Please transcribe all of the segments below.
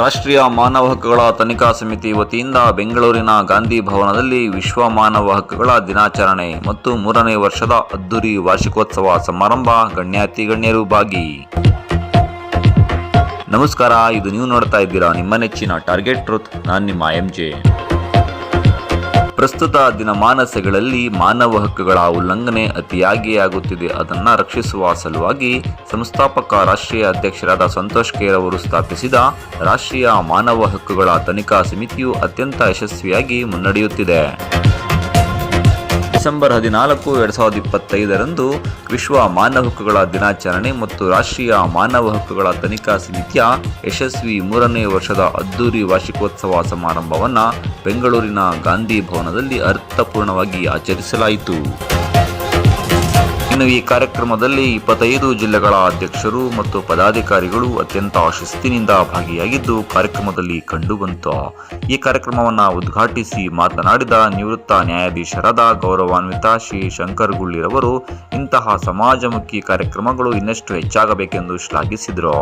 ರಾಷ್ಟ್ರೀಯ ಮಾನವ ಹಕ್ಕುಗಳ ತನಿಖಾ ಸಮಿತಿ ವತಿಯಿಂದ ಬೆಂಗಳೂರಿನ ಗಾಂಧಿ ಭವನದಲ್ಲಿ ವಿಶ್ವ ಮಾನವ ಹಕ್ಕುಗಳ ದಿನಾಚರಣೆ ಮತ್ತು ಮೂರನೇ ವರ್ಷದ ಅದ್ದೂರಿ ವಾರ್ಷಿಕೋತ್ಸವ ಸಮಾರಂಭ ಗಣ್ಯಾತಿ ಗಣ್ಯರು ಭಾಗಿ. ನಮಸ್ಕಾರ, ಇದು ನೀವು ನೋಡ್ತಾ ಇದ್ದೀರಾ ನಿಮ್ಮ ನೆಚ್ಚಿನ ಟಾರ್ಗೆಟ್ ಟ್ರೂತ್ ನಾನು ನಿಮ್ಮ ಎಂ ಜೆ ಪ್ರಸ್ತುತ ದಿನಮಾನಸಗಳಲ್ಲಿ ಮಾನವ ಹಕ್ಕುಗಳ ಉಲ್ಲಂಘನೆ ಅತಿಯಾಗಿ ಆಗುತ್ತಿದೆ ಅದನ್ನು ರಕ್ಷಿಸುವ ಸಲುವಾಗಿ ಸಂಸ್ಥಾಪಕ, ರಾಷ್ಟ್ರೀಯ ಅಧ್ಯಕ್ಷರಾದ ಸಂತೋಷ್ ಖೇರ್ ಅವರು ಸ್ಥಾಪಿಸಿದ ರಾಷ್ಟ್ರೀಯ ಮಾನವ ಹಕ್ಕುಗಳ ತನಿಖಾ ಸಮಿತಿಯು ಅತ್ಯಂತ ಯಶಸ್ವಿಯಾಗಿ ಮುನ್ನಡೆಯುತ್ತಿದೆ. ಡಿಸೆಂಬರ್ ಹದಿನಾಲ್ಕು, ಎರಡು ಸಾವಿರದ ಇಪ್ಪತ್ತೈದರಂದು ವಿಶ್ವ ಮಾನವ ಹಕ್ಕುಗಳ ದಿನಾಚರಣೆ ಮತ್ತು ರಾಷ್ಟ್ರೀಯ ಮಾನವ ಹಕ್ಕುಗಳ ತನಿಖಾ ಸಮಿತಿಯ ಯಶಸ್ವಿ ಮೂರನೇ ವರ್ಷದ ಅದ್ದೂರಿ ವಾರ್ಷಿಕೋತ್ಸವ ಸಮಾರಂಭವನ್ನು ಬೆಂಗಳೂರಿನ ಗಾಂಧಿ ಭವನದಲ್ಲಿ ಅರ್ಥಪೂರ್ಣವಾಗಿ ಆಚರಿಸಲಾಯಿತು. ಇನ್ನು ಈ ಕಾರ್ಯಕ್ರಮದಲ್ಲಿ ಇಪ್ಪತ್ತೈದು ಜಿಲ್ಲೆಗಳ ಅಧ್ಯಕ್ಷರು ಮತ್ತು ಪದಾಧಿಕಾರಿಗಳು ಅತ್ಯಂತ ಶಿಸ್ತಿನಿಂದ ಭಾಗಿಯಾಗಿದ್ದು, ಕಾರ್ಯಕ್ರಮದಲ್ಲಿ ಕಂಡುಬಂತ. ಈ ಕಾರ್ಯಕ್ರಮವನ್ನು ಉದ್ಘಾಟಿಸಿ ಮಾತನಾಡಿದ ನಿವೃತ್ತ ನ್ಯಾಯಾಧೀಶರಾದ ಗೌರವಾನ್ವಿತ ಶ್ರೀ ಶಂಕರ್ ಗುಳ್ಳಿರವರು ಇಂತಹ ಸಮಾಜಮುಖಿ ಕಾರ್ಯಕ್ರಮಗಳು ಇನ್ನಷ್ಟು ಹೆಚ್ಚಾಗಬೇಕೆಂದು ಶ್ಲಾಘಿಸಿದರು.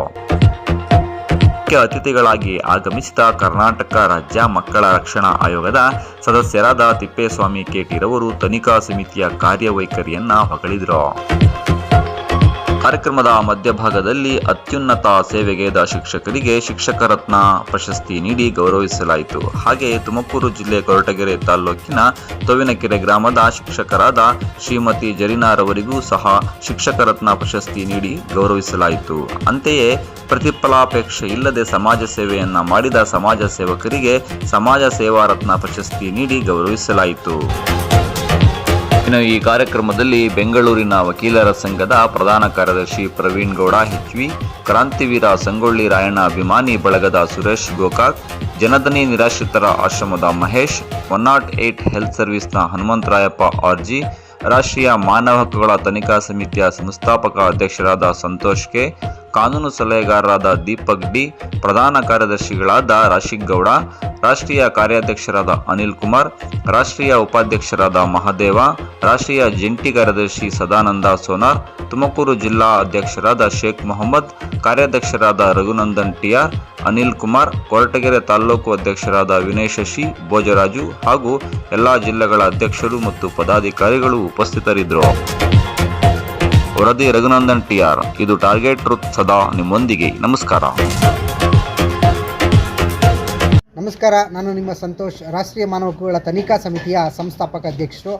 ಮುಖ್ಯ ಅತಿಥಿಗಳಾಗಿ ಆಗಮಿಸಿದ ಕರ್ನಾಟಕ ರಾಜ್ಯ ಮಕ್ಕಳ ರಕ್ಷಣಾ ಆಯೋಗದ ಸದಸ್ಯರಾದ ತಿಪ್ಪೇಸ್ವಾಮಿ ಕೆಟಿರವರು ತನಿಖಾ ಸಮಿತಿಯ ಕಾರ್ಯವೈಖರಿಯನ್ನ ಹೊಗಳಿದರು. ಕಾರ್ಯಕ್ರಮದ ಮಧ್ಯಭಾಗದಲ್ಲಿ ಅತ್ಯುನ್ನತ ಸೇವೆಗೈದ ಶಿಕ್ಷಕರಿಗೆ ಶಿಕ್ಷಕ ರತ್ನ ಪ್ರಶಸ್ತಿ ನೀಡಿ ಗೌರವಿಸಲಾಯಿತು. ಹಾಗೆ ತುಮಕೂರು ಜಿಲ್ಲೆ ಕೊರಟಗೆರೆ ತಾಲೂಕಿನ ತೊವಿನಕೆರೆ ಗ್ರಾಮದ ಶಿಕ್ಷಕರಾದ ಶ್ರೀಮತಿ ಜರೀನಾರವರಿಗೂ ಸಹ ಶಿಕ್ಷಕ ರತ್ನ ಪ್ರಶಸ್ತಿ ನೀಡಿ ಗೌರವಿಸಲಾಯಿತು. ಅಂತೆಯೇ ಪ್ರತಿಫಲಾಪೇಕ್ಷೆ ಇಲ್ಲದೆ ಸಮಾಜ ಸೇವೆಯನ್ನ ಮಾಡಿದ ಸಮಾಜ ಸೇವಕರಿಗೆ ಸಮಾಜ ಸೇವಾ ರತ್ನ ಪ್ರಶಸ್ತಿ ನೀಡಿ ಗೌರವಿಸಲಾಯಿತು. ಇನ್ನು ಈ ಕಾರ್ಯಕ್ರಮದಲ್ಲಿ ಬೆಂಗಳೂರಿನ ವಕೀಲರ ಸಂಘದ ಪ್ರಧಾನ ಕಾರ್ಯದರ್ಶಿ ಪ್ರವೀಣ್ ಗೌಡ, ಹೆಚ್ವಿ, ಕ್ರಾಂತಿವೀರ ಸಂಗೊಳ್ಳಿ ರಾಯಣ್ಣ ಅಭಿಮಾನಿ, ಬಳಗದ ಸುರೇಶ್ ಗೋಕಾಕ್ ಜನದನಿ ನಿರಾಶ್ರಿತರ ಆಶ್ರಮದ Mahesh, one not eight health ಸರ್ವಿಸ್ನ ಹನುಮಂತರಾಯಪ್ಪ ಆರ್ಜಿ, ರಾಷ್ಟ್ರೀಯ ಮಾನವ ಹಕ್ಕುಗಳ ತನಿಖಾ ಸಮಿತಿಯ ಸಂಸ್ಥಾಪಕ ಅಧ್ಯಕ್ಷರಾದ ಸಂತೋಷ್ ಕೆ ಕಾನೂನು ಸಲಹೆಗಾರರಾದ ದೀಪಕ್ ಡಿ ಪ್ರಧಾನ ಕಾರ್ಯದರ್ಶಿಗಳಾದ ರಾಶಿಕ್ ಗೌಡ, ರಾಷ್ಟ್ರೀಯ ಕಾರ್ಯಾಧ್ಯಕ್ಷರಾದ ಅನಿಲ್ ಕುಮಾರ್, ರಾಷ್ಟ್ರೀಯ ಉಪಾಧ್ಯಕ್ಷರಾದ ಮಹದೇವ, ರಾಷ್ಟ್ರೀಯ ಜಂಟಿ ಕಾರ್ಯದರ್ಶಿ ಸದಾನಂದ ಸೋನಾರ್, ತುಮಕೂರು ಜಿಲ್ಲಾ ಅಧ್ಯಕ್ಷರಾದ ಶೇಖ್ ಮೊಹಮ್ಮದ್, ಕಾರ್ಯಾಧ್ಯಕ್ಷರಾದ ರಘುನಂದನ್ ಟಿಆರ್, ಅನಿಲ್ ಕುಮಾರ್, ಕೊರಟಗೆರೆ ತಾಲೂಕು ಅಧ್ಯಕ್ಷರಾದ ವಿನಯ್ ಶಶಿ, ಭೋಜರಾಜು ಹಾಗೂ ಎಲ್ಲ ಜಿಲ್ಲೆಗಳ ಅಧ್ಯಕ್ಷರು ಮತ್ತು ಪದಾಧಿಕಾರಿಗಳು ಉಪಸ್ಥಿತರಿದ್ದರು. ವರದಿ ರಘುನಂದನ್ ಟಿಆರ್ ಇದು ಟಾರ್ಗೆಟ್ ಟ್ರುತ್ ಸದಾ ನಿಮ್ಮೊಂದಿಗೆ. ನಮಸ್ಕಾರ. ನಮಸ್ಕಾರ, ನಾನು ನಿಮ್ಮ ಸಂತೋಷ್, ರಾಷ್ಟ್ರೀಯ ಮಾನವ ಹಕ್ಕುಗಳ ತನಿಖಾ ಸಮಿತಿಯ ಸಂಸ್ಥಾಪಕ ಅಧ್ಯಕ್ಷರು.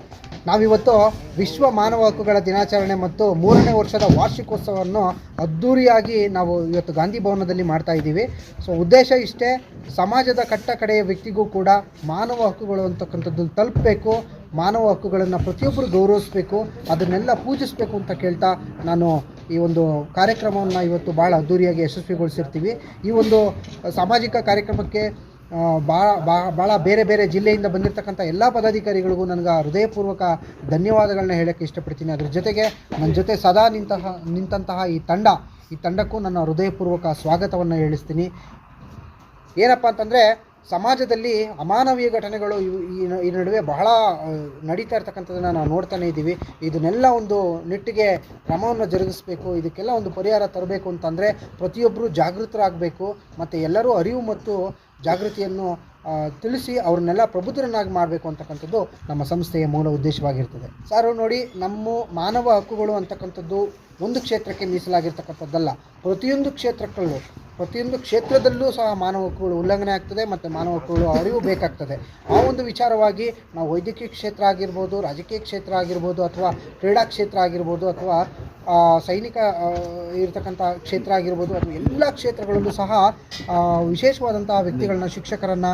ನಾವಿವತ್ತು ವಿಶ್ವ ಮಾನವ ಹಕ್ಕುಗಳ ದಿನಾಚರಣೆ ಮತ್ತು ಮೂರನೇ ವರ್ಷದ ವಾರ್ಷಿಕೋತ್ಸವವನ್ನು ಅದ್ದೂರಿಯಾಗಿ ನಾವು ಇವತ್ತು ಗಾಂಧಿ ಭವನದಲ್ಲಿ ಮಾಡ್ತಾ ಇದ್ದೀವಿ. ಸೊ ಉದ್ದೇಶ ಇಷ್ಟೇ, ಸಮಾಜದ ಕಟ್ಟ ಕಡೆಯ ವ್ಯಕ್ತಿಗೂ ಕೂಡ ಮಾನವ ಹಕ್ಕುಗಳು ಅಂತಕ್ಕಂಥದ್ದು ತಲುಪಬೇಕು. ಮಾನವ ಹಕ್ಕುಗಳನ್ನು ಪ್ರತಿಯೊಬ್ಬರು ಗೌರವಿಸಬೇಕು, ಅದನ್ನೆಲ್ಲ ಪೂಜಿಸಬೇಕು ಅಂತ ಕೇಳ್ತಾ ನಾನು ಈ ಒಂದು ಕಾರ್ಯಕ್ರಮವನ್ನು ಇವತ್ತು ಭಾಳ ಅದ್ದೂರಿಯಾಗಿ ಯಶಸ್ವಿಗೊಳಿಸಿರ್ತೀವಿ. ಈ ಒಂದು ಸಾಮಾಜಿಕ ಕಾರ್ಯಕ್ರಮಕ್ಕೆ ಭಾಳ ಭಾಳ ಬೇರೆ ಬೇರೆ ಜಿಲ್ಲೆಯಿಂದ ಬಂದಿರತಕ್ಕಂಥ ಎಲ್ಲ ಪದಾಧಿಕಾರಿಗಳಿಗೂ ನನಗೆ ಹೃದಯಪೂರ್ವಕ ಧನ್ಯವಾದಗಳನ್ನ ಹೇಳೋಕ್ಕೆ ಇಷ್ಟಪಡ್ತೀನಿ. ಅದ್ರ ಜೊತೆಗೆ ನನ್ನ ಜೊತೆ ಸದಾ ನಿಂತಹ ನಿಂತಹ ಈ ತಂಡ, ಈ ತಂಡಕ್ಕೂ ನನ್ನ ಹೃದಯಪೂರ್ವಕ ಸ್ವಾಗತವನ್ನು ಹೇಳಿಸ್ತೀನಿ. ಏನಪ್ಪ ಅಂತಂದರೆ ಸಮಾಜದಲ್ಲಿ ಅಮಾನವೀಯ ಘಟನೆಗಳು ಈ ನಡುವೆ ಬಹಳ ನಡೀತಾ ಇರ್ತಕ್ಕಂಥದ್ದನ್ನು ನಾವು ನೋಡ್ತಾನೆ ಇದ್ದೀವಿ. ಇದನ್ನೆಲ್ಲ ಒಂದು ನಿಟ್ಟಿಗೆ ಕ್ರಮವನ್ನು ಜರುಗಿಸಬೇಕು, ಇದಕ್ಕೆಲ್ಲ ಒಂದು ಪರಿಹಾರ ತರಬೇಕು ಅಂತಂದರೆ ಪ್ರತಿಯೊಬ್ಬರು ಜಾಗೃತರಾಗಬೇಕು, ಮತ್ತು ಎಲ್ಲರೂ ಅರಿವು ಮತ್ತು ಜಾಗೃತಿಯನ್ನು ತಿಳಿಸಿ ಅವ್ರನ್ನೆಲ್ಲ ಪ್ರಬುದ್ಧರನ್ನಾಗಿ ಮಾಡಬೇಕು ಅಂತಕ್ಕಂಥದ್ದು ನಮ್ಮ ಸಂಸ್ಥೆಯ ಮೂಲ ಉದ್ದೇಶವಾಗಿರ್ತದೆ. ಸರ್ ನೋಡಿ, ನಮ್ಮ ಮಾನವ ಹಕ್ಕುಗಳು ಅಂತಕ್ಕಂಥದ್ದು ಒಂದು ಕ್ಷೇತ್ರಕ್ಕೆ ಮೀಸಲಾಗಿರ್ತಕ್ಕಂಥದ್ದಲ್ಲ, ಪ್ರತಿಯೊಂದು ಕ್ಷೇತ್ರಕ್ಕಲ್ಲೂ ಪ್ರತಿಯೊಂದು ಕ್ಷೇತ್ರದಲ್ಲೂ ಸಹ ಮಾನವ ಹಕ್ಕುಗಳು ಉಲ್ಲಂಘನೆ ಆಗ್ತದೆ ಮತ್ತು ಮಾನವ ಹಕ್ಕುಗಳು ಅರಿವು ಬೇಕಾಗ್ತದೆ. ಆ ಒಂದು ವಿಚಾರವಾಗಿ ನಾವು ವೈದ್ಯಕೀಯ ಕ್ಷೇತ್ರ ಆಗಿರ್ಬೋದು, ರಾಜಕೀಯ ಕ್ಷೇತ್ರ ಆಗಿರ್ಬೋದು ಅಥವಾ ಕ್ರೀಡಾ ಕ್ಷೇತ್ರ ಆಗಿರ್ಬೋದು ಅಥವಾ ಸೈನಿಕ ಇರತಕ್ಕಂಥ ಕ್ಷೇತ್ರ ಆಗಿರ್ಬೋದು ಅಥವಾ ಎಲ್ಲ ಕ್ಷೇತ್ರಗಳಲ್ಲೂ ಸಹ ವಿಶೇಷವಾದಂತಹ ವ್ಯಕ್ತಿಗಳನ್ನ, ಶಿಕ್ಷಕರನ್ನು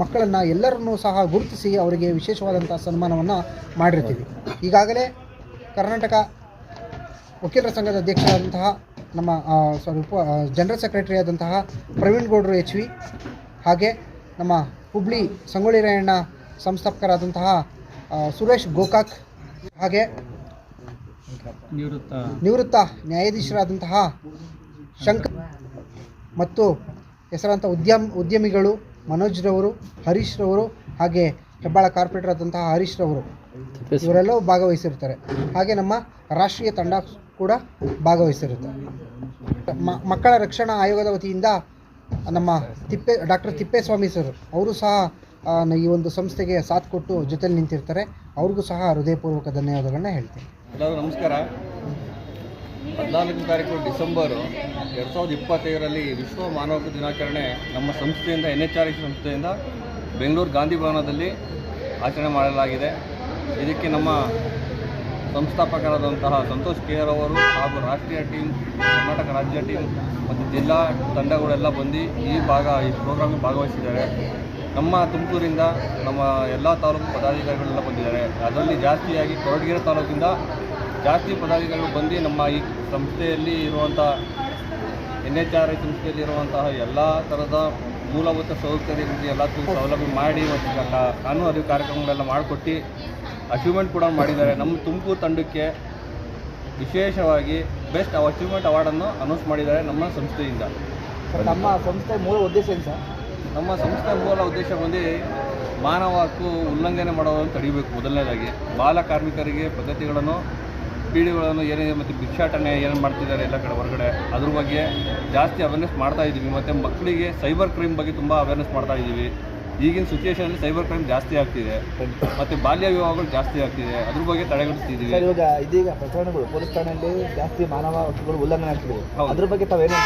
ಮಕ್ಕಳನ್ನು ಎಲ್ಲರನ್ನೂ ಸಹ ಗುರುತಿಸಿ ಅವರಿಗೆ ವಿಶೇಷವಾದಂಥ ಸನ್ಮಾನವನ್ನು ಮಾಡಿರ್ತೀವಿ. ಈಗಾಗಲೇ ಕರ್ನಾಟಕ ವಕೀಲರ ಸಂಘದ ಅಧ್ಯಕ್ಷರಾದಂತಹ ನಮ್ಮ ಸಾರಿ ಉಪ ಜನರಲ್ ಸೆಕ್ರೆಟರಿ ಆದಂತಹ ಪ್ರವೀಣ್ ಗೌಡರು ಎಚ್ ವಿ ಹಾಗೆ ನಮ್ಮ ಹುಬ್ಳಿ ಸಂಗೊಳ್ಳಿ ರಾಯಣ್ಣ ಸಂಸ್ಥಾಪಕರಾದಂತಹ ಸುರೇಶ್ ಗೋಕಾಕ್ ಹಾಗೆ ನಿವೃತ್ತ ನಿವೃತ್ತ ನ್ಯಾಯಾಧೀಶರಾದಂತಹ ಶಂಕರ್ ಮತ್ತು ಹೆಸರಾಂತ ಉದ್ಯಮ ಉದ್ಯಮಿಗಳು ಮನೋಜ್ರವರು ಹರೀಶ್ರವರು ಹರೀಶ್ ರವರು ಹಾಗೆ ಹೆಬ್ಬಾಳ ಕಾರ್ಪೊರೇಟರ್ ಆದಂತಹ ಹರೀಶ್ ರವರು. ಇವರೆಲ್ಲವೂ ಭಾಗವಹಿಸಿರ್ತಾರೆ. ಹಾಗೆ ನಮ್ಮ ರಾಷ್ಟ್ರೀಯ ತಂಡ ಕೂಡ ಭಾಗವಹಿಸಿರುತ್ತೆ. ಮಕ್ಕಳ ರಕ್ಷಣಾ ಆಯೋಗದ ವತಿಯಿಂದ ನಮ್ಮ ತಿಪ್ಪೆ, ಡಾಕ್ಟರ್ ತಿಪ್ಪೇಸ್ವಾಮಿ ಸರ್, ಅವರು ಸಹ ಈ ಒಂದು ಸಂಸ್ಥೆಗೆ ಸಾಥ್ ಕೊಟ್ಟು ಜೊತೆಲಿ ನಿಂತಿರ್ತಾರೆ. ಅವ್ರಿಗೂ ಸಹ ಹೃದಯಪೂರ್ವಕ ಧನ್ಯವಾದಗಳನ್ನ ಹೇಳ್ತೀನಿ. ಎಲ್ಲರಿಗೂ ನಮಸ್ಕಾರ. ಹದಿನಾಲ್ಕು ತಾರೀಕು ಡಿಸೆಂಬರು ಎರಡು ಸಾವಿರದ ಇಪ್ಪತ್ತೈದರಲ್ಲಿ ವಿಶ್ವ ಮಾನವ ದಿನಾಚರಣೆ ನಮ್ಮ ಸಂಸ್ಥೆಯಿಂದ ಎನ್ ಎಚ್ ಆರ್ ಐ ಸಂಸ್ಥೆಯಿಂದ ಬೆಂಗಳೂರು ಗಾಂಧಿ ಭವನದಲ್ಲಿ ಆಚರಣೆ ಮಾಡಲಾಗಿದೆ. ಇದಕ್ಕೆ ನಮ್ಮ ಸಂಸ್ಥಾಪಕರಾದಂತಹ ಸಂತೋಷ್ ಕೆ ಆರ್ ಅವರು ಹಾಗೂ ರಾಷ್ಟ್ರೀಯ ಟೀಮ್, ಕರ್ನಾಟಕ ರಾಜ್ಯ ಟೀಮ್ ಮತ್ತು ಜಿಲ್ಲಾ ತಂಡಗಳೆಲ್ಲ ಬಂದು ಈ ಭಾಗ, ಈ ಪ್ರೋಗ್ರಾಮಿಗೆ ಭಾಗವಹಿಸಿದ್ದಾರೆ. ನಮ್ಮ ತುಮಕೂರಿಂದ ನಮ್ಮ ಎಲ್ಲ ತಾಲೂಕು ಪದಾಧಿಕಾರಿಗಳೆಲ್ಲ ಬಂದಿದ್ದಾರೆ. ಅದರಲ್ಲಿ ಜಾಸ್ತಿಯಾಗಿ ಕೊರಟಗೆರೆ ತಾಲೂಕಿಂದ ಜಾಸ್ತಿ ಪದಾಧಿಕಾರಿಗಳು ಬಂದು ನಮ್ಮ ಈ ಸಂಸ್ಥೆಯಲ್ಲಿ ಇರುವಂಥ ಎನ್ ಎಚ್ ಆರ್ ಐ ಸಂಸ್ಥೆಯಲ್ಲಿ ಇರುವಂತಹ ಎಲ್ಲ ಥರದ ಮೂಲಭೂತ ಸೌಕರ್ಯಗಳಿಗೆ ಎಲ್ಲ ತು- ಸೌಲಭ್ಯ ಮಾಡಿ ಮತ್ತು ಕಾನೂನು ಅರಿವು ಕಾರ್ಯಕ್ರಮಗಳೆಲ್ಲ ಮಾಡಿಕೊಟ್ಟು ಅಚೀವ್ಮೆಂಟ್ ಕೂಡ ಮಾಡಿದ್ದಾರೆ. ನಮ್ಮ ತುಮಕೂರು ತಂಡಕ್ಕೆ ವಿಶೇಷವಾಗಿ ಬೆಸ್ಟ್ ಅಚೀವ್ಮೆಂಟ್ ಅವಾರ್ಡನ್ನು ಅನೌನ್ಸ್ ಮಾಡಿದ್ದಾರೆ ನಮ್ಮ ಸಂಸ್ಥೆಯಿಂದ. ನಮ್ಮ ಸಂಸ್ಥೆ ಮೂಲ ಉದ್ದೇಶ ಏನು ಸರ್? ನಮ್ಮ ಸಂಸ್ಥೆ ಮೂಲ ಉದ್ದೇಶ ಬಂದು ಮಾನವ ಹಕ್ಕು ಉಲ್ಲಂಘನೆ ಮಾಡೋದನ್ನು ತಡಿಬೇಕು ಮೊದಲನೇದಾಗಿ. ಬಾಲ ಕಾರ್ಮಿಕರಿಗೆ ಪದ್ಧತಿಗಳನ್ನು ಪೀಳಿಗೆಗಳನ್ನು ಏನೇನು ಮತ್ತು ಭಿಕ್ಷಾಟನೆ ಏನು ಮಾಡ್ತಿದ್ದಾರೆ ಎಲ್ಲ ಕಡೆ ಹೊರಗಡೆ ಅದ್ರ ಬಗ್ಗೆ ಜಾಸ್ತಿ ಅವೇರ್ನೆಸ್ ಮಾಡ್ತಾ ಇದ್ದೀವಿ. ಮತ್ತು ಮಕ್ಕಳಿಗೆ ಸೈಬರ್ ಕ್ರೈಮ್ ಬಗ್ಗೆ ತುಂಬ ಅವೇರ್ನೆಸ್ ಮಾಡ್ತಾ ಇದ್ದೀವಿ. ಈಗಿನ ಸಿಚುವೇಶನಲ್ಲಿ ಸೈಬರ್ ಕ್ರೈಮ್ ಜಾಸ್ತಿ ಆಗ್ತಿದೆ. ಮತ್ತು ಬಾಲ್ಯ ವಿವಾಹಗಳು ಜಾಸ್ತಿ ಆಗ್ತಿದೆ. ಅದ್ರ ಬಗ್ಗೆ ತಡೆಗಟ್ಟಿಸ್ತಿದ್ದೀವಿ ಇವಾಗ ಇದೀಗ ಪ್ರಕರಣಗಳು ಪೊಲೀಸ್ ಠಾಣೆಯಲ್ಲಿ ಜಾಸ್ತಿ ಮಾನವ ಹಕ್ಕುಗಳು ಉಲ್ಲಂಘನೆ ಆಗ್ತಿದೆ. ಅದ್ರ ಬಗ್ಗೆ ತಾವೇನು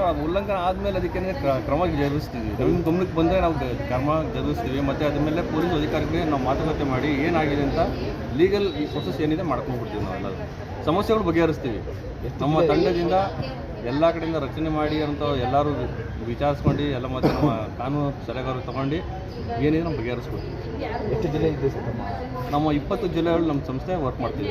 ಸೊ ಅದು ಉಲ್ಲಂಘನೆ ಆದಮೇಲೆ ಅದಕ್ಕೆ ಕ್ರಮ ಜರುಗಿಸ್ತೀವಿ. ನಮ್ಮ ಗಮನಕ್ಕೆ ಬಂದರೆ ನಾವು ಕ್ರಮ ಜರುಗಿಸ್ತೀವಿ. ಮತ್ತು ಅದ್ರ ಮೇಲೆ ಪೊಲೀಸ್ ಅಧಿಕಾರಿಗಳಿಗೆ ನಾವು ಮಾತುಕತೆ ಮಾಡಿ ಏನಾಗಿದೆ ಅಂತ ಲೀಗಲ್ ಈ ಪ್ರೊಸೆಸ್ ಏನಿದೆ ಮಾಡ್ಕೊಂಡ್ಬಿಡ್ತೀವಿ ನಾವು ಎಲ್ಲರೂ. ಸಮಸ್ಯೆಗಳು ಬಗೆಹರಿಸ್ತೀವಿ. ನಮ್ಮ ತಂಡದಿಂದ ಎಲ್ಲ ಕಡೆಯಿಂದ ರಚನೆ ಮಾಡಿ ಅಂತ ಎಲ್ಲರೂ ವಿಚಾರಿಸ್ಕೊಂಡು ಎಲ್ಲ ಮತ್ತೆ ನಮ್ಮ ಕಾನೂನು ಸಲಹೆಗಾರರು ತೊಗೊಂಡು ಏನಿದೆ ನಾವು ಬಗೆಹರಿಸ್ಕೊಡ್ತೀವಿ ಎಷ್ಟು ಜಿಲ್ಲೆ ಇದೆ ನಮ್ಮ ಇಪ್ಪತ್ತು ಜಿಲ್ಲೆಗಳು ನಮ್ಮ ಸಂಸ್ಥೆ ವರ್ಕ್ ಮಾಡ್ತೀವಿ